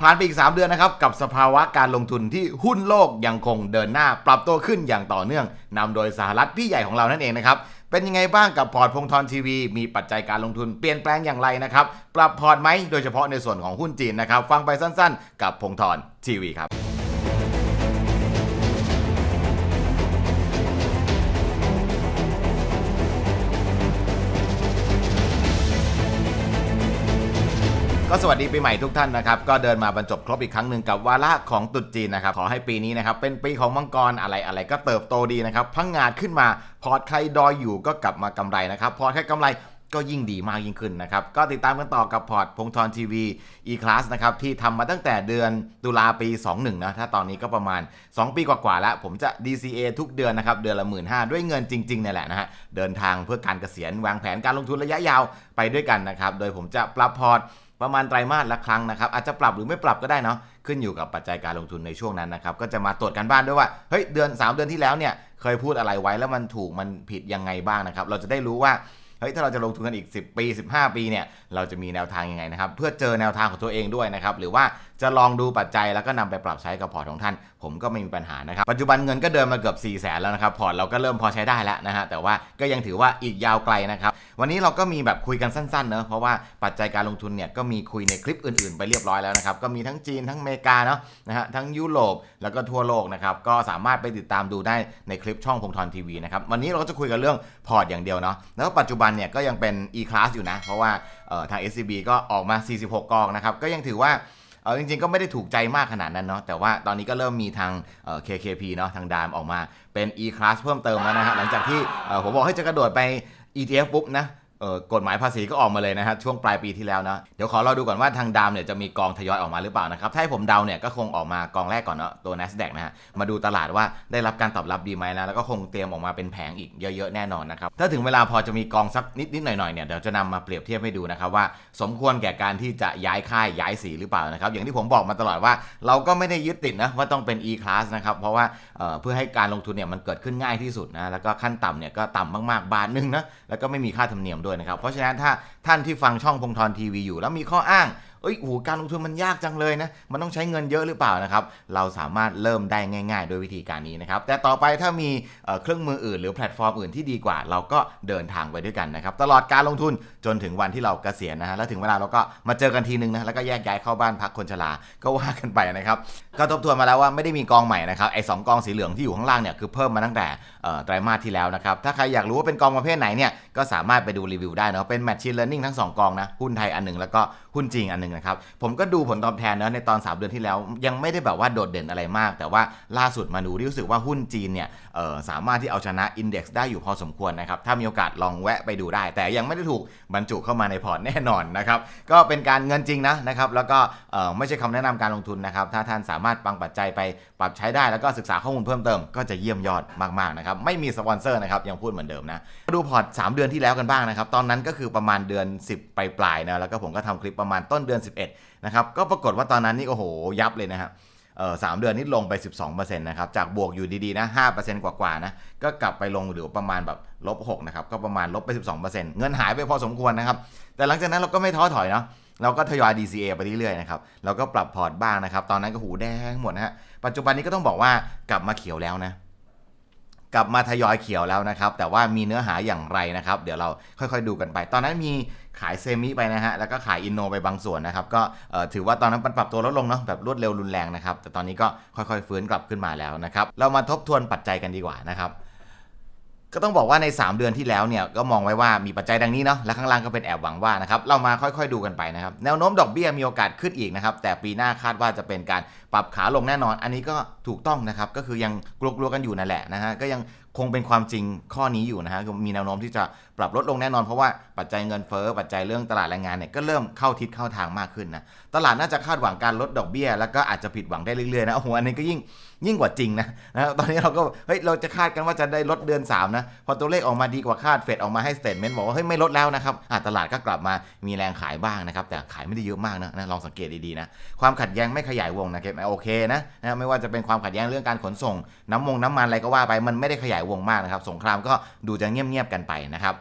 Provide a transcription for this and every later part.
ผ่านไปอีก 3 เดือนนะครับ กับสภาวะการลงทุนที่หุ้นโลกยังคงเดินหน้าปรับตัวขึ้นอย่างต่อเนื่องนำโดยสหรัฐพี่ใหญ่ของเรานั่นเองนะครับ เป็นยังไงบ้างกับพอร์ตพงทรทีวี มีปัจจัยการลงทุนเปลี่ยนแปลงอย่างไรนะครับ ปรับพอร์ตไหมโดยเฉพาะในส่วนของหุ้นจีนนะครับ ฟังไปสั้นๆ กับพงทรทีวีครับ ก็สวัสดีปีใหม่ทุกท่านนะครับก็เดินมาบรรจบครบอีกครั้งหนึ่งกับวาระของตรุษจีนนะครับขอให้ปีนี้นะครับเป็นปีของมังกรอะไรอะไรก็เติบโตดีนะครับพังงาดขึ้นมาพอร์ตใครดอยอยู่ก็กลับมากำไรนะครับพอร์ตใครกำไรก็ยิ่งดีมากยิ่งขึ้นนะครับ ก็ติดตามกันต่อกับพอร์ตพงทรทีวี E-Class นะครับ ที่ทำมาตั้งแต่เดือนตุลาปี 21 นะ ถ้าตอนนี้ก็ประมาณ 2 ปีกว่าๆแล้ว ผมจะ DCA ทุกเดือนนะครับ เดือนละ 1 5ื่นด้วยเงินจริงๆเนี่ยแหละนะฮะ เดินทางเพื่อการเกษียณวางแผนการลงทุนระยะยาวไปด้วยกันนะครับ โดยผมจะปรับพอร์ต ประมาณไตรมาสละครั้งนะครับอาจจะปรับหรือไม่ปรับก็ได้เนาะขึ้นอยู่กับปัจจัยการลงทุนในช่วงนั้นนะครับก็จะมาตรวจกันบ้านด้วยว่าเฮ้ยเดือน 3 เดือนที่แล้วเนี่ยเคยพูดอะไรไว้แล้วมันถูกมันผิดยังไงบ้างนะครับเราจะได้รู้ว่าเฮ้ยถ้าเราจะลงทุนกันอีก 10 ปี 15 ปีเนี่ยเราจะมีแนวทางยังไงนะครับเพื่อเจอแนวทางของตัวเองด้วยนะครับหรือว่า จะลองดูปัจจัยแล้วก็นำไปปรับใช้กับพอร์ตของท่าน ผมก็ไม่มีปัญหานะครับ ปัจจุบันเงินก็เดินมาเกือบ4ี่แสนแล้วนะครับ พอร์ตเราก็เริ่มพอใช้ได้แล้วนะฮะ แต่ว่าก็ยังถือว่าอีกยาวไกลนะครับ วันนี้เราก็มีแบบคุยกันสั้นๆเนอะเพราะว่าปัจจัยการลงทุนเนี่ยก็มีคุยในคลิปอื่นๆ ไปเรียบร้อยแล้วนะครับ ก็มีทั้งจีนทั้งอเมริกาเนาะนะฮะ ทั้งยุโรปแล้วก็ทั่วโลกนะครับ ก็สามารถไปติดตามดูได้ในคลิปช่องพงทรทีวีนะครับ วันนี้เราก็จะคุยกันเรื่องพอร์ตอย่างเดียวเนาะ แล้วปัจจุบันเนี่ยก็ยังเป็น e-class อยู่นะ เพราะว่าเอ่อทาง SCB ก็ออกมา 46 กองนะครับ ก็ยังถือว่า เออจริงๆก็ไม่ได้ถูกใจมากขนาดนั้นเนาะแต่ว่าตอนนี้ก็เริ่มมีทางเอ่อ KKP เนาะทางดามออกมาเป็น e-class เพิ่มเติมแล้วนะฮะหลังจากที่เอ่อผมบอกให้จะกระโดดไป ETF ปุ๊บนะ กฎหมายภาษีก็ออกมาเลยนะฮะช่วงปลายปีที่แล้วนะเดี๋ยวขอเราดูก่อนว่าทางดามเนี่ยจะมีกองทยอยออกมาหรือเปล่านะครับถ้าให้ผมเดาเนี่ยก็คงออกมากองแรกก่อนเนาะตัว NASDAQ นะฮะมาดูตลาดว่าได้รับการตอบรับดีไหมนะแล้วก็คงเตรียมออกมาเป็นแผงอีกเยอะๆแน่นอนนะครับถ้าถึงเวลาพอจะมีกองสักนิดๆหน่อยๆเนี่ยเดี๋ยวจะนำมาเปรียบเทียบให้ดูนะครับว่า สมควรแก่การที่จะย้ายค่ายย้ายสีหรือเปล่านะครับอย่างที่ผมบอกมาตลอดว่าเราก็ไม่ได้ยึดติดนะว่าต้องเป็น e-class นะครับเพราะว่าเเพื่อให้การลงทุนเนี่ยมันเกิดขึ้นง่ายที่สุดนะแล้วก็ขั้นต่ำเนี่ยก็ต่ำมากๆบาทนึงนะแล้วก็ไม่มีค่าธรรมเนียมดวยนะครับ เพราะฉะนั้นถ้าท่านที่ฟังช่องพงทรทีวีอยู่ แล้วมีข้ออ้าง เอ้ยโหการลงทุนมันยากจังเลยนะ มันต้องใช้เงินเยอะหรือเปล่านะครับ เราสามารถเริ่มได้ง่าย ๆ โดยวิธีการนี้นะครับ แต่ต่อไปถ้ามีเเครื่องมืออื่นหรือแพลตฟอร์มอื่นที่ดีกว่า เราก็เดินทางไปด้วยกันนะครับ ตลอดการลงทุนจนถึงวันที่เราเกษียณนะฮะ แล้วถึงเวลาเราก็มาเจอกันทีนึงนะ แล้วก็แยกย้ายเข้าบ้านพักคนชรา ก็ว่ากันไปนะครับ ก็ทบทวนมาแล้วว่าไม่ได้มีกองใหม่นะครับ ไอ้สองกองสีเหลืองที่อยู่ข้างล่างเนี่ยคือเพิ่มมาตั้งแต่ไตรมาสที่แล้วนะครับ ถ้าใครอยากรู้ว่าเป็นกองประเภทไหนเนี่ย ก็สามารถไปดูรีวิวได้นะเป็น Machine Learning ทั้งสองกองนะ หุ้นไทยอันหนึงแล้วก็ หุ้นจีนอันหนึงนะครับ ผมก็ดูผลตอบแทนเนาะในตอน 3 เดือนที่แล้ว ยังไม่ได้แบบว่าโดดเด่นอะไรมาก แต่ว่าล่าสุดมาดูรู้สึกว่าหุ้นจีนเนี่ยสามารถที่เอาชนะอินเด็กซ์ได้อยู่พอสมควรนะครับถ้ามีโอกาสลองแวะไปดูได้ แต่ยังไม่ได้ถูกบรรจุเข้ามาในพอร์ตแน่นอนนะครับก็เป็นการเงินจริงนะนะครับแล้วก็ไม่ใช่คำแนะนำการลงทุนนะครับถ้าท่านสามารถปังปัจจัยไปปรับใช้ได้แล้วก็ศึกษาข้อมูลเพิ่มเติมก็จะเยี่ยมยอดมากๆนะครับไม่มีสปอนเซอร์นะครับยังพูดเหมือนเดิมนะมาดูพอร์ต3 เดือนที่แล้วกันบ้างนะครับตอนนั้นก็คือประมาณเดือน 10ปลายๆนะแล้วก็ผมก็ทำคลิปประมาณต้นเดือน 11นะครับก็ปรากฏว่าตอนนั้นนี่โอ้โหยับเลยนะครับเออสามเดือนนี้ลงไป 12%นะครับจากบวกอยู่ดีๆนะ5%กว่าๆนะก็กลับไปลงเหลือประมาณแบบลบ6นะครับก็ประมาณลบไป 12%เงินหายไปพอสมควรนะครับแต่หลังจากนั้นเราก็ไม่ท้อถอยเนาะเราก็ทยอย DCA ไปเรื่อยๆนะครับเราก็ปรับพอร์ตบ้างนะครับตอนนั้นก็หูแดงหมดนะฮะปัจจุบันนี้ก็ต้องบอกว่ากลับมาเขียวแล้วนะ กลับมาทยอยเขียวแล้วนะครับ แต่ว่ามีเนื้อหาอย่างไรนะครับ เดี๋ยวเราค่อยๆดูกันไป ตอนนั้นมีขายเซมิไปนะฮะ แล้วก็ขายอินโนไปบางส่วนนะครับ ก็ถือว่าตอนนั้นมันปรับตัวลดลงเนาะแบบรวดเร็วรุนแรงนะครับ แต่ตอนนี้ก็ค่อยๆฟื้นกลับขึ้นมาแล้วนะครับ เรามาทบทวนปัจจัยกันดีกว่านะครับก็ต้องบอกว่าใน 3 เดือนที่แล้วเนี่ยก็มองไว้ว่ามีปัจจัยดังนี้เนาะและข้างล่างก็เป็นแอบหวังว่านะครับเรามาค่อยๆดูกันไปนะครับแนวโน้มดอกเบี้ยมีโอกาสขึ้นอีกนะครับแต่ปีหน้าคาดว่าจะเป็นการปรับขาลงแน่นอน อันนี้ก็ถูกต้องนะครับ ก็คือยังกลัวๆกันอยู่นั่นแหละนะฮะ ก็ยังคงเป็นความจริงข้อนี้อยู่นะฮะ มีแนวโน้มที่จะปรับลดลงแน่นอน เพราะว่าปัจจัยเงินเฟ้อ ปัจจัยเรื่องตลาดแรงงานเนี่ยก็เริ่มเข้าทิศเข้าทางมากขึ้นนะ ตลาดน่าจะคาดหวังการลดดอกเบี้ย แล้วก็อาจจะผิดหวังได้เรื่อยๆนะ โอ้โห อันนี้ก็ยิ่งยิ่งกว่าจริงนะนะตอนนี้เราก็ เฮ้ย เราจะคาดกันว่าจะได้ลดเดือน 3 นะ พอตัวเลขออกมาดีกว่าคาด เฟดออกมาให้สเตทเมนต์บอกว่า เฮ้ย ไม่ลดแล้วนะครับตลาดก็กลับมามีแรงขายบ้างนะครับ แต่ขายไม่ได้เยอะมากนะนะลองสังเกตดีๆนะ ความขัดแย้งไม่ขยายวงนะครับโอเคนะนะไม่ว่าจะเป็นความขัดแย้งเรื่องการขนส่ง น้ำมงน้ำมันอะไรก็ว่าไปมันไม่ได้ขยายวงมากนะครับสงครามก็ดูจะเงียบๆกันไปนะครับ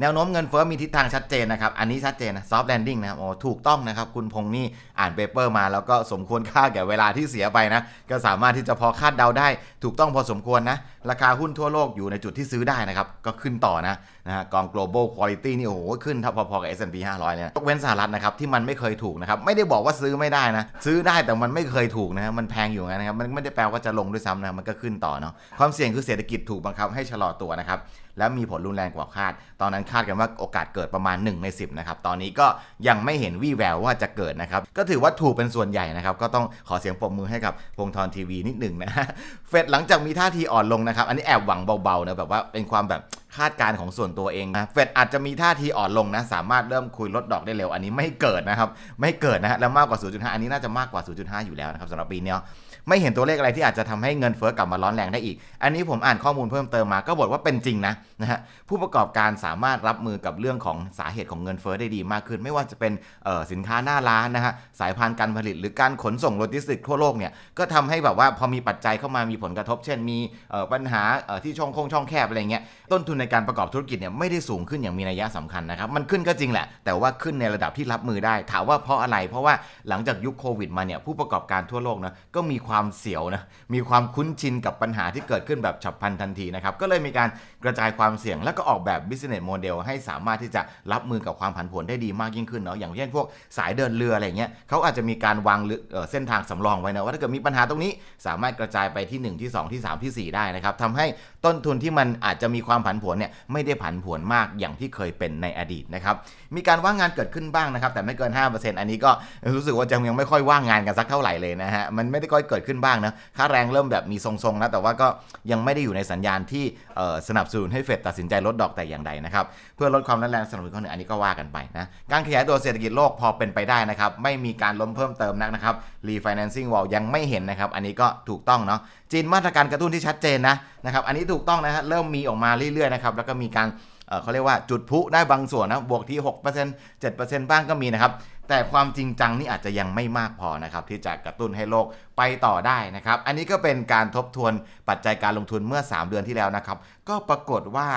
แนวโน้มเงินเฟ้อมีทิศทางชัดเจนนะครับ อันนี้ชัดเจนนะซอฟต์แลนดิ้งนะครับโอ้ถูกต้องนะครับ คุณพงษ์นี่อ่านเปเปอร์มาแล้วก็สมควรค่าแก่เวลาที่เสียไปนะ ก็สามารถที่จะพอคาดเดาได้ ถูกต้องพอสมควรนะ ราคาหุ้นทั่วโลกอยู่ในจุดที่ซื้อได้นะครับ ก็ขึ้นต่อนะนะฮะกอง global quality นี่โอ้โหขึ้นเท่าพอๆกับ S&P 500เนี่ยยกเว้นสหรัฐนะครับที่มันไม่เคยถูกนะครับไม่ได้บอกว่าซื้อไม่ได้นะซื้อได้แต่มันไม่เคยถูกนะฮะมันแพงอยู่งั้นนะครับมันไม่ได้แปลว่าจะลงด้วยซ้ำนะมันก็ขึ้นต่อเนาะความเสี่ยงคือเศรษฐกิจถูกบังคับให้ชะลอตัวนะครับ แล้วมีผลรุนแรงกว่าคาด ตอนนั้นคาดกันว่าโอกาสเกิดประมาณ 1 ใน 10นะครับตอนนี้ก็ยังไม่เห็นวี่แววว่าจะเกิดนะครับก็ถือว่าถูกเป็นส่วนใหญ่นะครับก็ต้องขอเสียงปรบมือให้กับพงทรทีวีนิดหนึ่งนะเฟดหลังจากมีท่าทีอ่อนลงนะครับอันนี้แอบหวังเบาๆนะแบบว่าเป็นความแบบ คาดการณ์ของส่วนตัวเองนะเฟดอาจจะมีท่าทีอ่อนลงนะ สามารถเริ่มคุยลดดอกได้เร็ว อันนี้ไม่เกิดนะครับ ไม่เกิดนะฮะแล้วมากกว่า 0.5 อันนี้น่าจะมากกว่า 0.5 อยู่แล้วนะครับสำหรับปีนี้ไม่เห็นตัวเลขอะไรที่อาจจะทำให้เงินเฟ้อกลับมาร้อนแรงได้อีก อันนี้ผมอ่านข้อมูลเพิ่มเติมมาก็บอกว่าเป็นจริงนะนะฮะผู้ประกอบการสามารถรับมือกับเรื่องของสาเหตุของเงินเฟ้อได้ดีมากขึ้น ไม่ว่าจะเป็นสินค้าหน้าร้านนะฮะสายพานการผลิต หรือการขนส่งโลจิสติกทั่วโลกเนี่ยก็ทำให้แบบว่าพอมีปัจจัยเข้ามามีผลกระทบ เช่น มีปัญหาที่ช่องโคงช่องแคบอะไรเงี้ยต้นทุนในการประกอบธุรกิจเนี่ยไม่ได้สูงขึ้นอย่างมีนัยสำคัญนะครับ มันขึ้นก็จริงแหละ แต่ว่าขึ้นในระดับที่รับมือได้ ถามว่าเพราะอะไร เพราะว่าหลังจากยุคโควิดมาเนี่ยผู้ประกอบการทั่วโลกนะก็มีความเสียวนะ มีความคุ้นชินกับปัญหาที่เกิดขึ้นแบบฉับพลันทันทีนะครับ ก็เลยมีการกระจายความเสี่ยง แล้วก็ออกแบบ business model ให้สามารถที่จะรับมือกับความผันผวนได้ดีมากยิ่งขึ้นเนาะ อย่างเช่นพวกสายเดินเรืออะไรเงี้ยเขาอาจจะมีการวางเเอ่อเส้นทางสำรองไว้นะว่าถ้าเกิดมีปัญหาตรงนี้ สามารถกระจายไปที่ 1 ที่ 2 ที่ 3 ที่ 4 ได้นะครับทำให้ต้นทุนที่มันอาจจะมีความผันผวนเนี่ยไม่ได้ผันผวนมากอย่างที่เคยเป็นในอดีตนะครับมีการว่างงานเกิดขึ้นบ้างนะครับแต่ไม่เกิน 5%อันนี้ก็รู้สึกว่าจะยังไม่ค่อยว่างงานกันสักเท่าไหร่เลยนะฮะมันไม่ได้ค่อยเกิดขึ้นบ้างนะค่าแรงเริ่มแบบมีทรงๆนะแต่ว่าก็ยังไม่ได้อยู่ในสัญญาณที่สนับสนุนให้เฟดตัดสินใจลดดอกแต่อย่างใดนะครับเพื่อลดความร้อนแรงสนับสนุนข้อหนึ่งอันนี้ก็ว่ากันไปนะการขยายตัวเศรษฐกิจโลกพอเป็นไปได้นะครับไม่มีการล้มเพิ่มเติมนักนะครับ refinancing wall ยังไม่เห็นนะครับ อันนี้ก็ถูกต้องเนาะจีนมาตรการกระตุ้นที่ชัดเจนนะนะครับอันนี้ถูกต้องนะฮะเริ่มมีออกมาเรื่อยๆนะครับแล้วก็มีการเเขาเรียกว่าจุดพุได้บางส่วนนะบวกที่ 6% 7%บ้างก็มีนะครับ แต่ความจริงจังนี่อาจจะยังไม่มากพอนะครับที่จะกระตุ้นให้โลกไปต่อได้นะครับ อันนี้ก็เป็นการทบทวนปัจจัยการลงทุนเมื่อ 3 เดือนที่แล้วนะครับ ก็ปรากฏว่า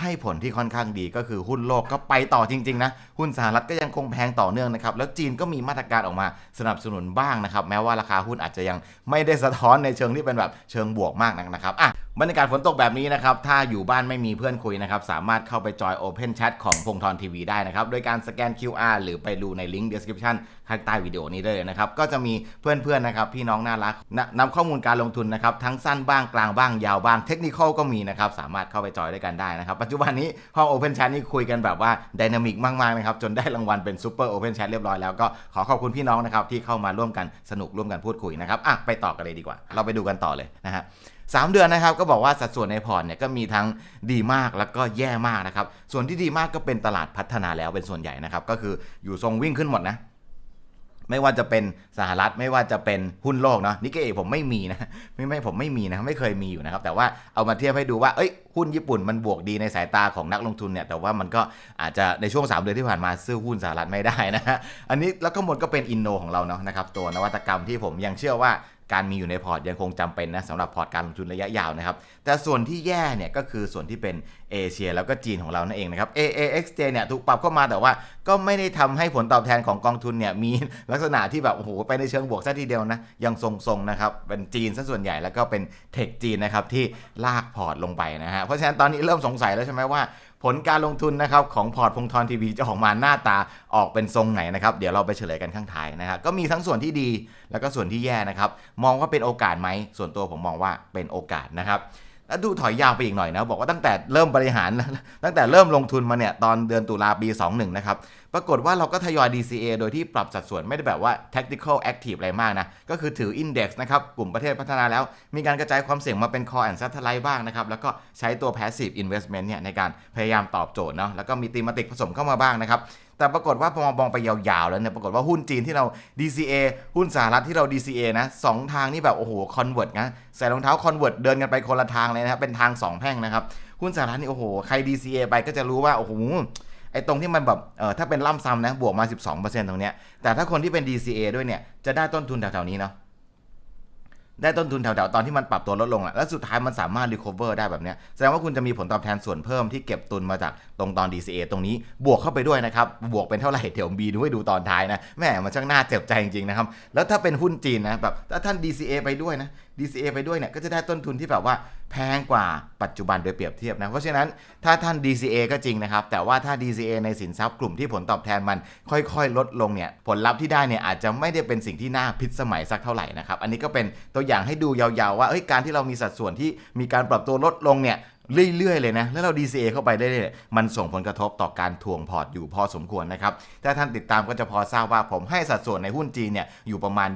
ให้ผลที่ค่อนข้างดีก็คือหุ้นโลกก็ไปต่อจริงๆนะ หุ้นสหรัฐก็ยังคงแพงต่อเนื่องนะครับ แล้วจีนก็มีมาตรการออกมาสนับสนุนบ้างนะครับ แม้ว่าราคาหุ้นอาจจะยังไม่ได้สะท้อนในเชิงที่เป็นแบบเชิงบวกมากนักนะครับอะบรรยากาศฝนตกแบบนี้นะครับ ถ้าอยู่บ้านไม่มีเพื่อนคุยนะครับ สามารถเข้าไปจอย Open Chat ของพงทรทีวีได้นะครับ โดยการสแกน QR หรือไปดูในลิงก์ description ข้างใต้วิดีโอนี้ได้เลยนะครับ ก็จะมีเพื่อนๆนะครับ พี่น้องน่ารักนนำข้อมูลการลงทุนนะครับ ทั้งสั้นบ้างกลางบ้างยาวบ้างเทคนิคก็มีนะครับ สามารถเข้าไปจอยด้วยกันได้นะครับ ปัจจุบันนี้ห้อง Open Chat นี่คุยกันแบบว่าดินามิกมากๆนะครับจนได้รางวัลเป็น Super Open Chat เรียบร้อยแล้วก็ขอขอบคุณพี่น้องนะครับที่เข้ามาร่วมกันสนุกร่วมกันพูดคุยนะครับอะไปต่อกันเลยดีกว่า เราไปดูกันต่อเลยนะฮะ สามเดือนนะครับก็บอกว่าสัดส่วนในพอร์ตเนี่ยก็มีทั้งดีมากแล้วก็แย่มากนะครับส่วนที่ดีมากก็เป็นตลาดพัฒนาแล้วเป็นส่วนใหญ่นะครับก็คืออยู่ทรงวิ่งขึ้นหมดนะไม่ว่าจะเป็นสหรัฐไม่ว่าจะเป็นหุ้นโลกเนาะนิกเกอผมไม่มีนะไม่ไม่ผมไม่มีนะไม่เคยมีอยู่นะครับแต่ว่าเอามาเทียบให้ดูว่าเอ้ยหุ้นญี่ปุ่นมันบวกดีในสายตาของนักลงทุนเนี่ยแต่ว่ามันก็อาจจะในช่วง 3 เดือนที่ผ่านมาซื้อหุ้นสหรัฐไม่ได้นะฮะอันนี้แล้วก็หมดก็เป็นอินโนของเราเนาะนะครับตัวนวัตกรรมที่ผมยังเชื่อว่า การมีอยู่ในพอร์ตยังคงจำเป็นนะสำหรับพอร์ตการลงทุนระยะยาวนะครับ แต่ส่วนที่แย่เนี่ยก็คือส่วนที่เป็นเอเชียแล้วก็จีนของเรานั่นเองนะครับ AAXJ เนี่ยถูกปรับเข้ามาแต่ว่าก็ไม่ได้ทำให้ผลตอบแทนของกองทุนเนี่ยมีลักษณะที่แบบโอ้โหไปในเชิงบวกซะทีเดียวนะยังทรงๆนะครับเป็นจีนซะส่วนใหญ่แล้วก็เป็นเทคจีนนะครับที่ลากพอร์ตลงไปนะฮะเพราะฉะนั้นตอนนี้เริ่มสงสัยแล้วใช่ไหมว่า ผลการลงทุนนะครับของพอร์ตพงทรทีวีจะออกมาหน้าตาออกเป็นทรงไหนนะครับ เดี๋ยวเราไปเฉลยกันข้างท้ายนะครับก็มีทั้งส่วนที่ดีแล้วก็ส่วนที่แย่นะครับ มองว่าเป็นโอกาสไหมส่วนตัวผมมองว่าเป็นโอกาสนะครับแล้วดูถอยยาวไปอีกหน่อยนะ บอกว่าตั้งแต่เริ่มบริหาร ตั้งแต่เริ่มลงทุนมาเนี่ย ตอนเดือนตุลาปี 21 นะครับ ปรากฏว่าเราก็ทยอย DCA โดยที่ปรับสัดส่วนไม่ได้แบบว่า tactical active อะไรมากนะ ก็คือถือ index นะครับ กลุ่มประเทศพัฒนาแล้ว มีการกระจายความเสี่ยงมาเป็น core and satellite บ้างนะครับ แล้วก็ใช้ตัว passive investment เนี่ยในการพยายามตอบโจทย์เนาะ แล้วก็มี thematic ผสมเข้ามาบ้างนะครับแต่ปรากฏว่าพอมองไปยาวๆ แล้วเนี่ยปรากฏว่าหุ้นจีนที่เรา DCA หุ้นสหรัฐที่เรา DCA นะสองทางนี่แบบโอ้โห convert นะใส่รองเท้า convert เดินกันไปคนละทางเลยนะครับเป็นทางสองแพร่งนะครับหุ้นสหรัฐนี่โอ้โหใคร DCA ไปก็จะรู้ว่าโอ้โห ไอ้ตรงที่มันแบบเออถ้าเป็นล่ำซ้ำนะบวกมา 12%ตรงเนี้ยแต่ถ้าคนที่เป็น DCA ด้วยเนี่ยจะได้ต้นทุนแถวๆนี้เนาะได้ต้นทุนแถวๆตอนที่มันปรับตัวลดลงแหละแล้วสุดท้ายมันสามารถ recover ได้แบบเนี้ยแสดงว่าคุณจะมีผลตอบแทนส่วนเพิ่มที่เก็บตุนมาจากตรงตอน DCA ตรงนี้บวกเข้าไปด้วยนะครับ บวกเป็นเท่าไหร่เดี๋ยวบีดูให้ดูตอนท้ายนะแม่มันช่างน่าเจ็บใจจริงๆนะครับ แล้วถ้าเป็นหุ้นจีนนะแบบถ้าท่าน DCA ไปด้วยนะ DCA ไปด้วยเนี่ยก็จะได้ต้นทุนที่แบบว่าแพงกว่าปัจจุบันโดยเปรียบเทียบนะ เพราะฉะนั้นถ้าท่าน DCA ก็จริงนะครับ แต่ว่าถ้า DCA ในสินทรัพย์กลุ่มที่ผลตอบแทนมันค่อยๆ ลดลงเนี่ยผลลัพธ์ที่ได้เนี่ยอาจจะไม่ได้เป็นสิ่งที่น่าพิสมัยสักเท่าไหร่นะครับ อันนี้ก็เป็นตัวอย่างให้ดูยาวๆ ว่าเอ้ยการที่เรามีสัดส่วนที่มีการปรับตัวลดลงเนี่ย เรื่อยๆเลยนะ แล้วเรา DCA เข้าไปได้เลยมันส่งผลกระทบต่อการทวงพอร์ตอยู่พอสมควรนะครับ ถ้าท่านติดตามก็จะพอทราบว่าผมให้สัดส่วนในหุ้นจีนเนี่ยอยู่ประมาณ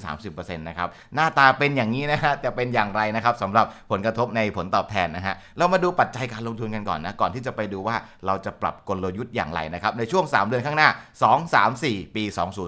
20-30%นะครับ หน้าตาเป็นอย่างนี้นะฮะจะเป็นอย่างไรนะครับสำหรับผลกระทบในผลตอบแทนนะฮะ เรามาดูปัจจัยการลงทุนกันก่อนนะ ก่อนที่จะไปดูว่าเราจะปรับกลยุทธ์อย่างไรนะครับ ในช่วง 3 เดือนข้างหน้า 2 3 4 ปี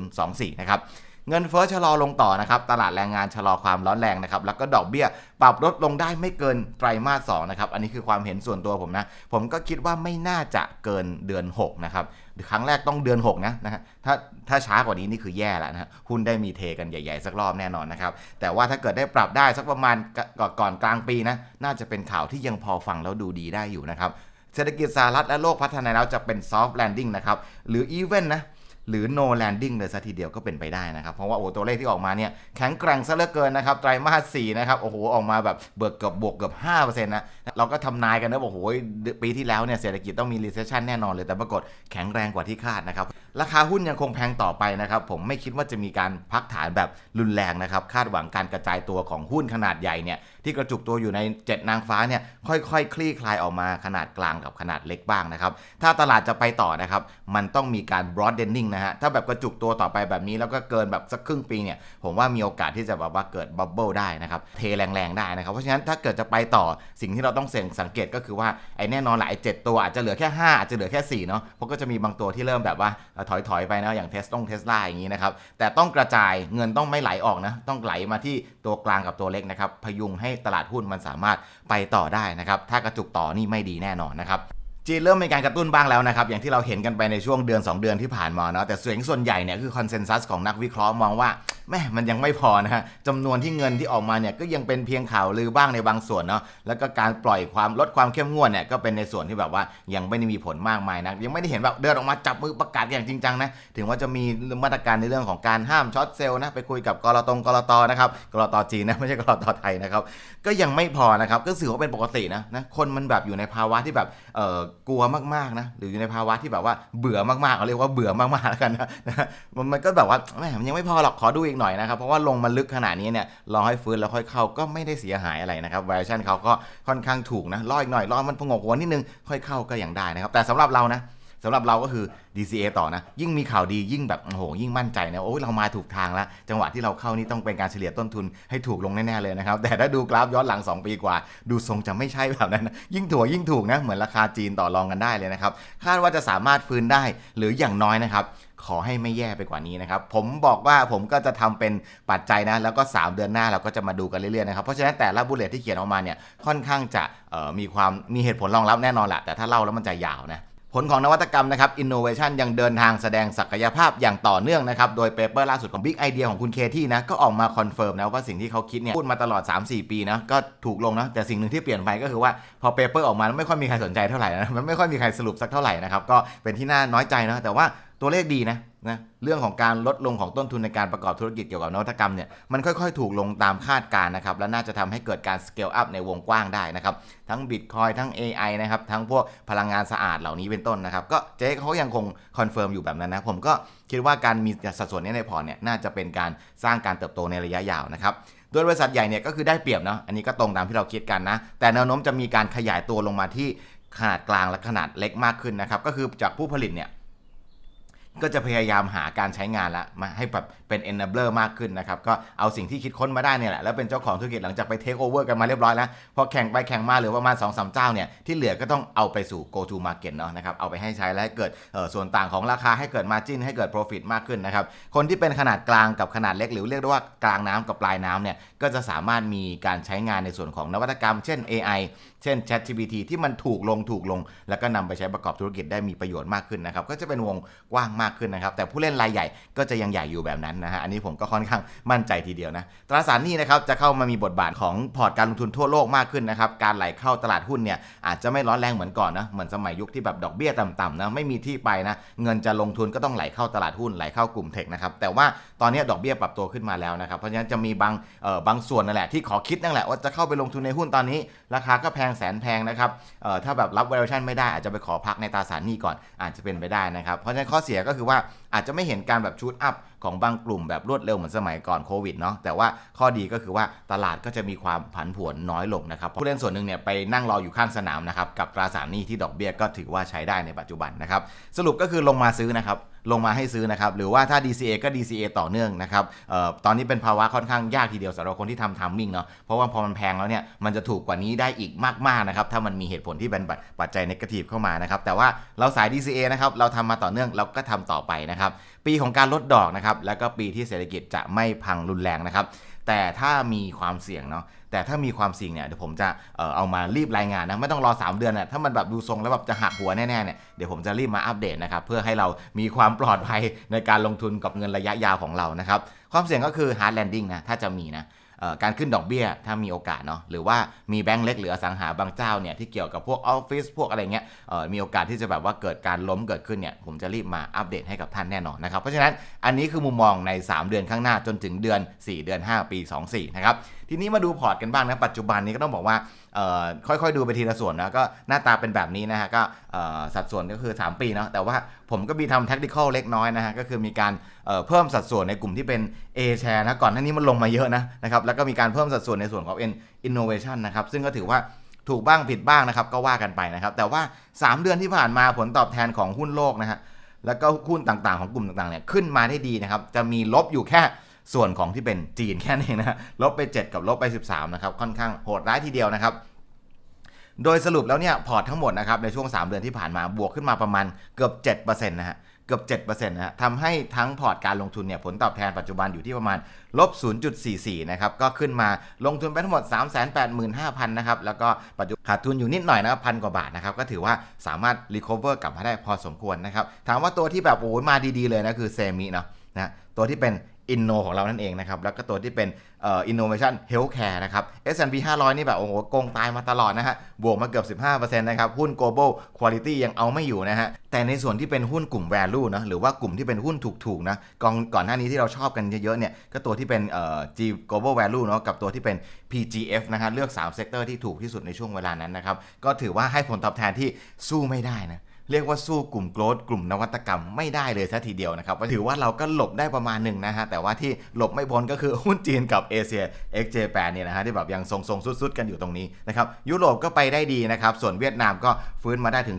2024 นะครับ เงินเฟ้อชะลอลงต่อนะครับ ตลาดแรงงานชะลอความร้อนแรงนะครับ แล้วก็ดอกเบี้ยปรับลดลงได้ไม่เกินไตรมาส2นะครับ อันนี้คือความเห็นส่วนตัวผมนะ ผมก็คิดว่าไม่น่าจะเกินเดือน 6 นะครับ ครั้งแรกต้องเดือน 6 นะนะฮะถ้าถ้าช้ากว่านี้นี่คือแย่แล้วนะหุ้นได้มีเทกันใหญ่ๆ สักรอบแน่นอนนะครับ แต่ว่าถ้าเกิดได้ปรับได้สักประมาณก่อนก่อนกลางปีนะ น่าจะเป็นข่าวที่ยังพอฟังแล้วดูดีได้อยู่นะครับ เศรษฐกิจสหรัฐและโลกพัฒนาแล้วจะเป็น soft landing นะครับ หรือ even นะ หรือ no landing เลยซะทีเดียวก็เป็นไปได้นะครับ เพราะว่าโอ้ตัวเลขที่ออกมาเนี่ยแข็งแกร่งซะเหลือเกินนะครับ ไตรมาส4นะครับ โอ้โห ออกมาแบบเบิกเกือบบวกเกือบ5%นะ เราก็ทำนายกันนะว่าโอ้โหปีที่แล้วเนี่ยเศรษฐกิจต้องมี recession แน่นอนเลย แต่ปรากฏแข็งแรงกว่าที่คาดนะครับ ราคาหุ้นยังคงแพงต่อไปนะครับ ผมไม่คิดว่าจะมีการพักฐานแบบรุนแรงนะครับ คาดหวังการกระจายตัวของหุ้นขนาดใหญ่เนี่ยที่กระจุกตัวอยู่ใน 7 นางฟ้าเนี่ยค่อยๆคลี่คลายออกมาขนาดกลางกับขนาดเล็กบ้างนะครับ ถ้าตลาดจะไปต่อนะครับ มันต้องมีการ broadening นะฮะ ถ้าแบบกระจุกตัวต่อไปแบบนี้แล้วก็เกินแบบสักครึ่งปีเนี่ย ผมว่ามีโอกาสที่จะแบบว่าเกิดบับเบิลได้นะครับ เทแรงๆได้นะครับ เพราะฉะนั้นถ้าเกิดจะไปต่อสิ่งที่เราต้องเสี่ยงสังเกตก็คือว่าไอ้แน่นอนหละไอ้เจ็ดตัวอาจจะเหลือแค่5อาจจะเหลือแค่4เนาะ เพราะก็จะมีบางตัวที่เริ่มแบบว่าถอยๆไปนะอย่างเทสต้องเทสลาอย่างนี้นะครับ แต่ต้องกระจายเงินต้องไม่ไหลออกนะ ต้องไหลมาที่ตัวกลางกับตัวเล็กนะครับ พยุงให้ตลาดหุ้นมันสามารถไปต่อได้นะครับ ถ้ากระจุกต่อนี่ไม่ดีแน่นอนนะครับ จีนเริ่มมีการกระตุ้นบ้างแล้วนะครับ อย่างที่เราเห็นกันไปในช่วงเดือน 2 เดือนที่ผ่านมาเนาะแต่เสียงส่วนใหญ่เนี่ยคือคอนเซนแซสของนักวิเคราะห์มองว่า แม่มันยังไม่พอนะฮะจำนวนที่เงินที่ออกมาเนี่ยก็ยังเป็นเพียงข่าวลือบ้างในบางส่วนเนาะแล้วก็การปล่อยความลดความเข้มงวดเนี่ยก็เป็นในส่วนที่แบบว่ายังไม่ได้มีผลมากมายนะยังไม่ได้เห็นแบบเดินออกมาจับมือประกาศอย่างจริงจังนะถึงว่าจะมีมาตรการในเรื่องของการห้ามช็อตเซลล์นะไปคุยกับกรตงกรตนะครับกรตจีนนะไม่ใช่กรตไทยนะครับก็ยังไม่พอนะครับก็ถือว่าเป็นปกตินะนะคนมันแบบอยู่ในภาวะที่แบบเอ่อกลัวมากๆนะหรืออยู่ในภาวะที่แบบว่าเบื่อมากๆเขาเรียกว่าเบื่อมากๆแล้วกันนะมันมันก็แบบว่าแหมมันยังไม่พอหรอกขอดูอีกหน่อยนะครับ เพราะว่าลงมาลึกขนาดนี้เนี่ยรอให้ฟื้นแล้วค่อยเข้าก็ไม่ได้เสียหายอะไรนะครับ valuation เขาก็ค่อนข้างถูกนะรออีกหน่อยรอมันพงกหัวนิดนึงค่อยเข้าก็ยังได้นะครับแต่สำหรับเรานะสำหรับเราก็คือ DCA ต่อนะ ยิ่งมีข่าวดียิ่งแบบโอ้โหยิ่งมั่นใจนะโอ้ยเรามาถูกทางแล้ว จังหวะที่เราเข้านี่ต้องเป็นการเฉลี่ยต้นทุนให้ถูกลงแน่ ๆ เลยนะครับ แต่ถ้าดูกราฟย้อนหลัง 2 ปีกว่า ดูทรงจะไม่ใช่แบบนั้นนะยิ่งถั่วยิ่งถูกนะ เหมือนราคาจีนต่อรองกันได้เลยนะครับ คาดว่าจะสามารถฟื้นได้หรืออย่างน้อยนะครับ ขอให้ไม่แย่ไปกว่านี้นะครับ ผมบอกว่าผมก็จะทำเป็นปัจจัยนะ แล้วก็ 3 เดือนหน้าเราก็จะมาดูกันเรื่อยๆนะครับ เพราะฉะนั้นแต่ละบุลเลตที่เขียนออกมาเนี่ยค่อนข้างจะมีความมีเหตุผลรองรับแน่นอนแหละแต่ถ้าเล่าแล้วมันจะยาวนะผลของนวัตกรรมนะครับ Innovation ยังเดินทางแสดงศักยภาพอย่างต่อเนื่องนะครับ โดยเปเปอร์ล่าสุดของ Big Idea ของคุณเคที่นะ ก็ออกมาคอนเฟิร์มนะว่าสิ่งที่เขาคิดเนี่ย พูดมาตลอด 3-4 ปีนะ ก็ถูกลงนะ แต่สิ่งหนึ่งที่เปลี่ยนไปก็คือว่า พอเปเปอร์ออกมาแล้วไม่ค่อยมีใครสนใจเท่าไหร่นะ มันไม่ค่อยมีใครสรุปสักเท่าไหร่นะครับ ก็เป็นที่น่าน้อยใจนะ แต่ว่าตัวเลขดีนะนะเรื่องของการลดลงของต้นทุนในการประกอบธุรกิจเกี่ยวกับนวัตกรรมเนี่ยมันค่อยๆ ถูกลงตามคาดการณ์นะครับและน่าจะทำให้เกิดการ scale up ในวงกว้างได้นะครับทั้ง Bitcoin ทั้ง AI นะครับทั้งพวกพลังงานสะอาดเหล่านี้เป็นต้นนะครับก็เจ๊เขายังคงคอนเฟิร์มอยู่แบบนั้นนะผมก็คิดว่าการมีสัดส่วนนี้ในพอร์ตเนี่ยน่าจะเป็นการสร้างการเติบโตในระยะยาวนะครับโดยบริษัทใหญ่เนี่ยก็คือได้เปรียบเนาะอันนี้ก็ตรงตามที่เราคิดกันนะแต่แนวโน้มจะมีการขยายตัวลงมาที่ขนาดกลางและขนาดเล็กมากขึ้นนะครับก็คือจากผู้ผลิตเนี่ย ก็จะพยายามหาการใช้งานละมาให้แบบเป็น enabler มากขึ้นนะครับ ก็เอาสิ่งที่คิดค้นมาได้เนี่ยแหละ แล้วเป็นเจ้าของธุรกิจหลังจากไป take over กันมาเรียบร้อยแล้ว พอแข่งไปแข่งมาเหลือประมาณ2อสเจ้าเนี่ย ที่เหลือก็ต้องเอาไปสู่ go to market เนาะนะครับ เอาไปให้ใช้และให้เกิดส่วนต่างของราคาให้เกิด margin ให้เกิด profit มากขึ้นนะครับ คนที่เป็นขนาดกลางกับขนาดเล็กหรือเรียกได้ว่ากลางน้ำกับปลายน้ำเนี่ยก็จะสามารถมีการใช้งานในส่วนของนวัตกรรม เช่น AI เช่น ChatGPT ที่มันถูกลงถูกลง แล้วก็นำไปใช้ประกอบธุรกิจได้มีประโยชน์มากขึ้นนะครับก็จะเป็นวงกว้างมากขึ้นนะครับ แต่ผู้เล่นรายใหญ่ก็จะยังใหญ่อยู่แบบนั้นนะฮะอันนี้ผมก็ค่อนข้างมั่นใจทีเดียวนะตราสารหนี้นะครับจะเข้ามามีบทบาทของพอร์ตการลงทุนทั่วโลกมากขึ้นนะครับการไหลเข้าตลาดหุ้นเนี่ยอาจจะไม่ร้อนแรงเหมือนก่อนนะเหมือนสมัยยุคที่แบบดอกเบี้ยต่ำๆนะไม่มีที่ไปนะเงินจะลงทุนก็ต้องไหลเข้าตลาดหุ้นไหลเข้ากลุ่มเทคนะครับแต่ว่าตอนนี้ดอกเบี้ยปรับตัวขึ้นมาแล้วนะครับเพราะฉะนั้นจะมีบางเอ่อบางส่วนนั่นแหละที่ขอคิดนั่นแหละว่าจะเข้าไปลงทุนในหุ้นตอนนี้ ราคาก็แพงแสนแพงนะครับเอ่อถ้าแบบรับ valuation ไม่ได้อาจจะไปขอพักในตราสารหนี้ก่อนอาจจะเป็นไปได้นะครับ เพราะฉะนั้นข้อเสียก็คือว่า อาจจะไม่เห็นการแบบชูดอัพของบางกลุ่มแบบรวดเร็วเหมือนสมัยก่อนโควิดเนาะแต่ว่าข้อดีก็คือว่าตลาดก็จะมีความผันผวนน้อยลงนะครับผู้เล่นส่วนหนึ่งเนี่ยไปนั่งรออยู่ข้างสนามนะครับกับตราสารหนี้ที่ดอกเบี้ยก็ถือว่าใช้ได้ในปัจจุบันนะครับสรุปก็คือลงมาซื้อนะครับลงมาให้ซื้อนะครับหรือว่าถ้า DCA ก็ DCA ต่อเนื่องนะครับออตอนนี้เป็นภาวะค่อนข้างยากทีเดียวสำหรับคนที่ทำทัมมิ่งเนาะเพราะว่าพอมันแพงแล้วเนี่ยมันจะถูกกว่านี้ได้อีกมากๆนะครับถ้ามันมีเหตุผลที่เป็นปัจจัยนกาทีฟเข้ามานะครับแต่ว่าเราสาย DCA นะครับเราทำมาต่อเนื่องเราก็ทำต่อไปนะครับปีของการลดดอกนะครับแล้วก็ปีที่เศรษฐกิจจะไม่พังรุนแรงนะครับ แต่ถ้ามีความเสี่ยงเนาะแต่ถ้ามีความเสี่ยงเนี่ยเดี๋ยวผมจะเออเอามารีบรายงานนะไม่ต้องรอ 3 เดือนนะถ้ามันแบบดูทรงแล้วแบบจะหักหัวแน่ๆเนี่ยเดี๋ยวผมจะรีบมาอัปเดตนะครับเพื่อให้เรามีความปลอดภัยในการลงทุนกับเงินระยะยาวของเรานะครับความเสี่ยงก็คือ hard landing นะถ้าจะมีนะ การขึ้นดอกเบี้ยถ้ามีโอกาสเนาะหรือว่ามีแบงก์เล็กหรืออสังหาบางเจ้าเนี่ยที่เกี่ยวกับพวกออฟฟิศพวกอะไรเงี้ยมีโอกาสที่จะแบบว่าเกิดการล้มเกิดขึ้นเนี่ยผมจะรีบมาอัปเดตให้กับท่านแน่นอนนะครับเพราะฉะนั้นอันนี้คือมุมมองใน 3 เดือนข้างหน้าจนถึงเดือน 4 เดือน 5 ปี 24นะครับทีนี้มาดูพอร์ตกันบ้างนะ ปัจจุบันนี้ก็ต้องบอกว่าค่อยๆ ดูไปทีละส่วนนะก็หน้าตาเป็นแบบนี้นะฮะก็สัดส่วนก็คือ 3 ปีเนาะแต่ว่าผมก็มีทำ tactical เล็กน้อยนะฮะก็คือมีการเเพิ่มสัดส่วนในกลุ่มที่เป็น A share นะก่อนหน้านี้มันลงมาเยอะนะนะครับแล้วก็มีการเพิ่มสัดส่วนในส่วนของ N innovation นะครับซึ่งก็ถือว่าถูกบ้างผิดบ้างนะครับก็ว่ากันไปนะครับ แต่ว่า 3 เดือนที่ผ่านมาผลตอบแทนของหุ้นโลกนะฮะแล้วก็หุ้นต่างๆของกลุ่มต่างๆเนี่ยขึ้นมาได้ดีนะครับจะมีลบอยู่แค่ ส่วนของที่เป็นจีนแค่นี้นะลบไป 7 กับลบไป 13นะครับค่อนข้างโหดร้ายทีเดียวนะครับโดยสรุปแล้วเนี่ยพอร์ตทั้งหมดนะครับในช่วง 3 เดือนที่ผ่านมาบวกขึ้นมาประมาณเกือบ7%นะฮะเกือบ7%นะฮะทำให้ทั้งพอร์ตการลงทุนเนี่ยผลตอบแทนปัจจุบันอยู่ที่ประมาณลบ 0.44 นะครับ ก็ขึ้นมาลงทุนไปทั้งหมด 385,000 นะครับ แล้วก็ปัจจุบันขาดทุนอยู่นิดหน่อยนะครับพันกว่าบาทนะครับ ก็ถือว่าสามารถรีคอเวอร์กลับมาได้พอสมควรนะครับ ถามว่าตัวที่แบบโอ้มาดีๆเลยนะคือเซมิเนาะนะตัวที่เป็น อินโนของเรานั่นเองนะครับ แล้วก็ตัวที่เป็นเอ่อ innovation healthcare นะครับ S&P 500 นี่แบบ โอ้โหโกงตายมาตลอดนะฮะ บวกมาเกือบ 15%นะครับ หุ้น global quality ยังเอาไม่อยู่นะฮะ แต่ในส่วนที่เป็นหุ้นกลุ่ม value นะหรือว่ากลุ่มที่เป็นหุ้นถูกๆนะก่อนก่อนหน้านี้ที่เราชอบกันเยอะๆเนี่ย ก็ตัวที่เป็นเอ่อ G global value เนาะกับตัวที่เป็น PGF นะฮะเลือก3เซกเตอร์ที่ถูกที่สุดในช่วงเวลานั้นนะครับก็ถือว่าให้ผลตอบแทนที่สู้ไม่ได้นะ เรียกว่าสู้กลุ่มโกลดกลุ่มนวัตกรรมไม่ได้เลยซะทีเดียวนะครับถือว่าเราก็หลบได้ประมาณหนึ่งนะฮะแต่ว่าที่หลบไม่พ้นก็คือหุ้นจีนกับเอเชีย XJ 8เนี่ยนะฮะที่แบบยังทรงๆสุดๆกันอยู่ตรงนี้นะครับยุโรปก็ไปได้ดีนะครับส่วนเวียดนามก็ฟื้นมาได้ถึง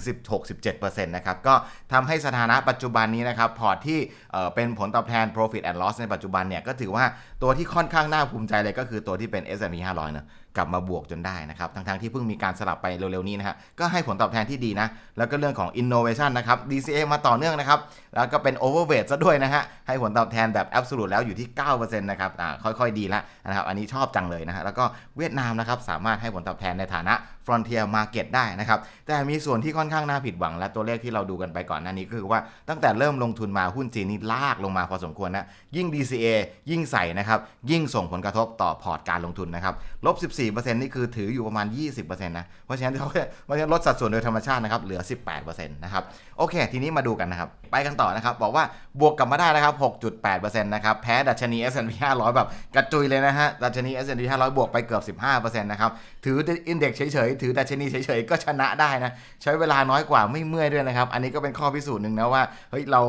16-17%นะครับก็ทำให้สถานะปัจจุบันนี้นะครับพอร์ตที่เออเป็นผลตอบแทน profit and loss ในปัจจุบันเนี่ยก็ถือว่า ตัวที่ค่อนข้างน่าภูมิใจเลยก็คือตัวที่เป็น S&P 500เนอะกลับมาบวกจนได้นะครับ ทั้งๆที่เพิ่งมีการสลับไปเร็วๆนี้นะฮะ ก็ให้ผลตอบแทนที่ดีนะ แล้วก็เรื่องของ innovation นะครับ DCA มาต่อเนื่องนะครับ แล้วก็เป็น overweight ซะด้วยนะฮะ ให้ผลตอบแทนแบบ absolute แล้วอยู่ที่ 9%นะครับ อ่า ค่อยๆ ดีละนะครับ อันนี้ชอบจังเลยนะฮะ แล้วก็เวียดนามนะครับ สามารถให้ผลตอบแทนในฐานะ frontier market ได้นะครับ แต่มีส่วนที่ค่อนข้างน่าผิดหวังและตัวเลขที่เราดูกันไปก่อนหน้านี้ก็คือว่าตั้งแต่เริ่มลงทุนมาหุ้นจีนนี่ลากลงมาพอสมควรนะยิ่ง DCA ยิ่งใส่นะครับ ยิ่งส่งผลกระทบต่อพอร์ตการลงทุนนะครับลบ 14%นี่คือถืออยู่ประมาณ 20%นะเพราะฉะนั้นเขาเพราะฉะนั้นลดสัดส่วนโดยธรรมชาตินะครับเหลือ 18%นะครับโอเค ทีนี้มาดูกันนะครับไปกันต่อนะครับบอกว่าบวกกลับมาได้นะครับ 6.8%นะครับแพ้ดัชนี S&P 500 แบบกระจุยเลยนะฮะดัชนี S&P 500 บวกไปเกือบ 15%นะครับถืออินเด็กซ์เฉยถือดัชนีเฉยๆก็ชนะได้นะ ใช้เวลาน้อยกว่าไม่เมื่อยด้วยนะครับ อันนี้ก็เป็นข้อพิสูจน์หนึ่งนะว่าเฮ้ยเรา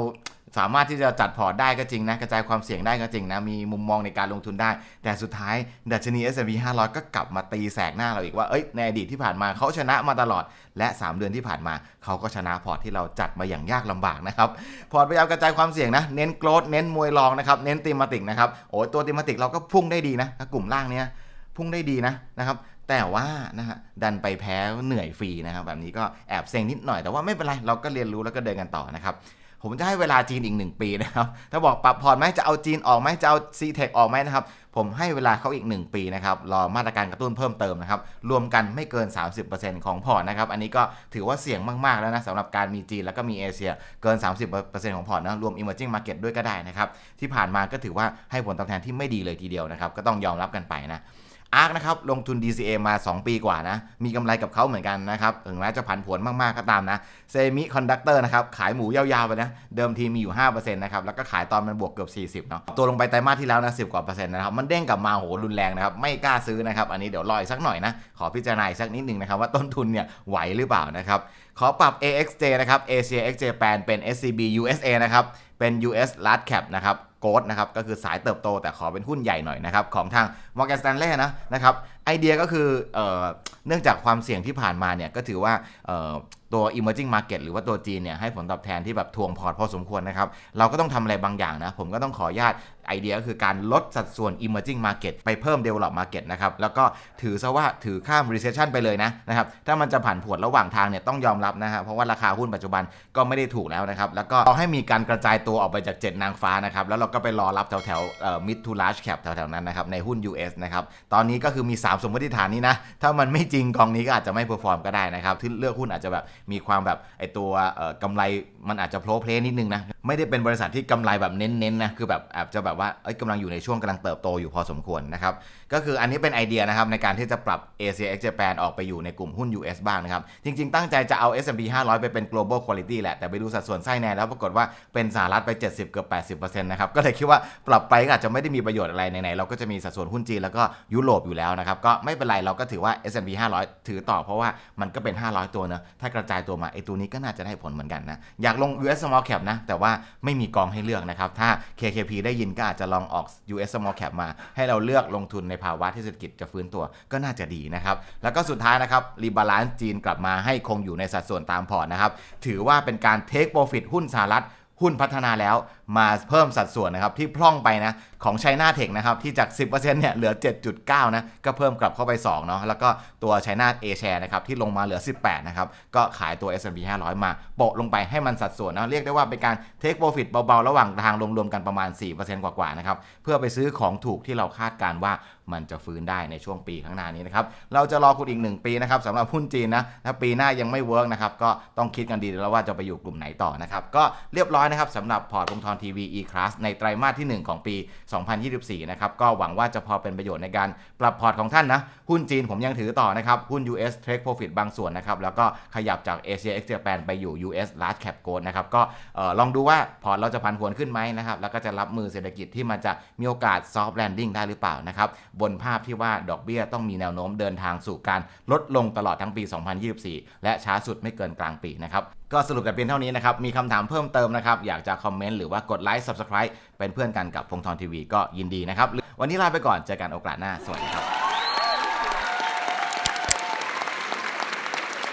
สามารถที่จะจัดพอร์ตได้ก็จริงนะ กระจายความเสี่ยงได้ก็จริงนะ มีมุมมองในการลงทุนได้ แต่สุดท้ายดัชนี S&P 500 ก็กลับมาตีแสกหน้าเราอีกว่าเอ้ยในอดีตที่ผ่านมาเขาชนะมาตลอด และ 3 เดือนที่ผ่านมา เขาก็ชนะพอร์ตที่เราจัดมาอย่างยากลำบากนะครับ พอร์ตพยายามกระจายความเสี่ยงนะ เน้นโกลดเน้นมวยรองนะครับเน้นตีมาติกนะครับโอ้ยตัวตีมาติกเราก็พุ่งได้ดีนะกลุ่มล่างเนี้ยพุ่งได้ดีนะนะครับ แต่ว่านะฮะดันไปแพ้เหนื่อยฟรีนะครับ แบบนี้ก็แอบเซ็งนิดหน่อยแต่ว่าไม่เป็นไร เราก็เรียนรู้แล้วก็เดินกันต่อนะครับ ผมจะให้เวลาจีนอีก 1 ปีนะครับ ถ้าบอกปรับพอร์ตไหมจะเอาจีนออกไหมจะเอาซีเทคออกไหมนะครับ ผมให้เวลาเขาอีก 1 ปีนะครับรอมาตรการกระตุ้นเพิ่มเติมนะครับ รวมกันไม่เกิน 30%ของพอร์ตนะครับ อันนี้ก็ถือว่าเสี่ยงมากๆแล้วนะสำหรับการมีจีนแล้วก็มีเอเชียเกิน 30%ของพอร์ตนะรวม emerging market ด้วยก็ได้นะครับที่ผ่านมาก็ถือว่าให้ผลตอบแทนที่ไม่ดีเลยทีเดียวนะครับก็ต้องยอมรับกันไปนะ อาร์คนะครับลงทุน DCA มา 2 ปีกว่านะ มีกำไรกับเขาเหมือนกันนะครับถึงแม้จะผันผวนมากๆก็ตามนะเซมิคอนดักเตอร์นะครับขายหมูยาวๆไปนะ เดิมทีมีอยู่ 5%นะครับ แล้วก็ขายตอนมันบวกเกือบ 40เนาะตัวลงไปไตรมาสที่แล้วนะ10กว่าเปอร์เซ็นต์นะครับ มันเด้งกลับมาโหรุนแรงนะครับ ไม่กล้าซื้อนะครับ อันนี้เดี๋ยวรออีกสักหน่อยนะ ขอพิจารณาอีกสักนิดนึงนะครับว่าต้นทุนเนี่ยไหวหรือเปล่านะครับขอปรับ AXJ นะครับ Asia XJ Japan เป็น SCB USA นะครับเป็น US Large Cap นะครับโกดนะครับก็คือสายเติบโตแต่ขอเป็นหุ้นใหญ่หน่อยนะครับของทาง Morgan Stanley นะนะครับ ไอเดียก็คือเอ่อเนื่องจากความเสี่ยงที่ผ่านมาเนี่ยก็ถือว่าเอ่อตัว emerging market หรือว่าตัวจีนเนี่ยให้ผลตอบแทนที่แบบทวงพอร์ตพอสมควรนะครับ เราก็ต้องทำอะไรบางอย่างนะ ผมก็ต้องขออนุญาตไอเดียก็คือการลดสัดส่วน emerging market ไปเพิ่ม develop market นะครับ แล้วก็ถือซะว่าถือข้าม recession ไปเลยนะนะครับ ถ้ามันจะผ่านผวนระหว่างทางเนี่ยต้องยอมรับนะฮะเพราะว่าราคาหุ้นปัจจุบันก็ไม่ได้ถูกแล้วนะครับ แล้วก็เอาให้มีการกระจายตัวออกไปจาก 7 นางฟ้านะครับ แล้วเราก็ไปรอรับแถวแถว mid to large cap แถวๆนั้นนะครับในหุ้น US นะครับ ตอนนี้ก็คือมี 3สมมติฐานนี้นะ ถ้ามันไม่จริงกองนี้ก็อาจจะไม่เพอร์ฟอร์มก็ได้นะครับที่เลือกหุ้นอาจจะแบบมีความแบบไอตัวเอ่อกำไรมันอาจจะโพลเพลนิดนึงนะ ไม่ได้เป็นบริษัทที่กำไรแบบเน้นๆนะคือแบบอาจจะแบบว่าเอ้ยกำลังอยู่ในช่วงกำลังเติบโตอยู่พอสมควรนะครับก็คืออันนี้เป็นไอเดียนะครับในการที่จะปรับ Asia X Japan ออกไปอยู่ในกลุ่มหุ้น US บ้างนะครับ จริง ๆ ตั้งใจจะเอา S&P 500 ไปเป็น global quality แหละ แต่ไปดูสัดส่วนไส้แน่แล้วปรากฏว่าเป็นสหรัฐไป 70 เกือบ80%นะครับก็เลยคิดว่าปรับไปก็อาจจะไม่ได้มีประโยชน์อะไรไหนๆเราก็จะมีสัดส่วนหุ้นจีนแล้วก็ยุโรปอยู่แล้วนะครับก็ไม่เป็นไรเราก็ถือว่า S&P 500 ถือต่อเพราะว่ามันก็เป็น 500 ตัวเนะถ้ากระจายตัวมาไอ้ตัวนี้ก็น่าจะได้ผลเหมือนกันนะอยากลง US small cap นะแต่ว่าไม่มีกองให้เลือกนะครับ ถ้า KKP ได้ยินก็อาจจะลองออก US small cap มา ให้เราเลือกลงทุนในภาวะที่เศรษฐกิจจะฟื้นตัวก็น่าจะดีนะครับ แล้วก็สุดท้ายนะครับรีบาลานซ์จีนกลับมาให้คงอยู่ในสัดส่วนตามพอร์ตนะครับ ถือว่าเป็นการเทคโปรฟิตหุ้นสหรัฐหุ้นพัฒนาแล้วมาเพิ่มสัดส่วนนะครับที่พร่องไปนะของ China Tech นะครับที่จาก 10%เนี่ยเหลือ 7.9 นะก็เพิ่มกลับเข้าไป2เนาะแล้วก็ตัว China A share นะครับที่ลงมาเหลือ 18 นะครับก็ขายตัว S&P 500 มาโปะลงไปให้มันสัดส่วนนะเรียกได้ว่าเป็นการ Take Profit เบาๆ ระหว่างทางรวมๆกันประมาณ 4%กว่าๆนะครับเพื่อไปซื้อของถูกที่เราคาดการณ์ว่ามันจะฟื้นได้ในช่วงปีข้างหน้านี้นะครับเราจะรอคุณอีก 1 ปีนะครับสำหรับหุ้นจีนนะถ้าปีหน้ายังไม่เวิร์กนะครับก็ต้องคิดกันดีแล้วว่าจะไปอยู่กลุ่มไหนต่อนะครับก็เรียบร้อยนะครับสำหรับพอร์ตวงทอนทีวี E-Class ในไตรมาสที่ 1 ของปี 2024 นะครับ ก็หวังว่าจะพอเป็นประโยชน์ในการปรับพอร์ตของท่านนะ หุ้นจีนผมยังถือต่อนะครับ หุ้น US Take Profit บางส่วนนะครับ แล้วก็ขยับจาก Asia X Japan ไปอยู่ US Large Cap Gold นะครับ ก็ลองดูว่าพอร์ตเราจะพันผวนขึ้นไหมนะครับ แล้วก็จะรับมือเศรษฐกิจที่มันจะมีโอกาส soft landing ได้หรือเปล่านะครับ บนภาพที่ว่าดอกเบี้ยต้องมีแนวโน้มเดินทางสู่การลดลงตลอดทั้งปี 2024 และช้าสุดไม่เกินกลางปีนะครับก็สรุปแต่เพียงเท่านี้นะครับ มีคำถามเพิ่มเติมนะครับ อยากจะคอมเมนต์หรือว่ากดไลค์ Subscribe เป็นเพื่อนกันกับพงทองทีวีก็ยินดีนะครับ วันนี้ลาไปก่อน เจอกันโอกาสหน้า สวัสดีครับ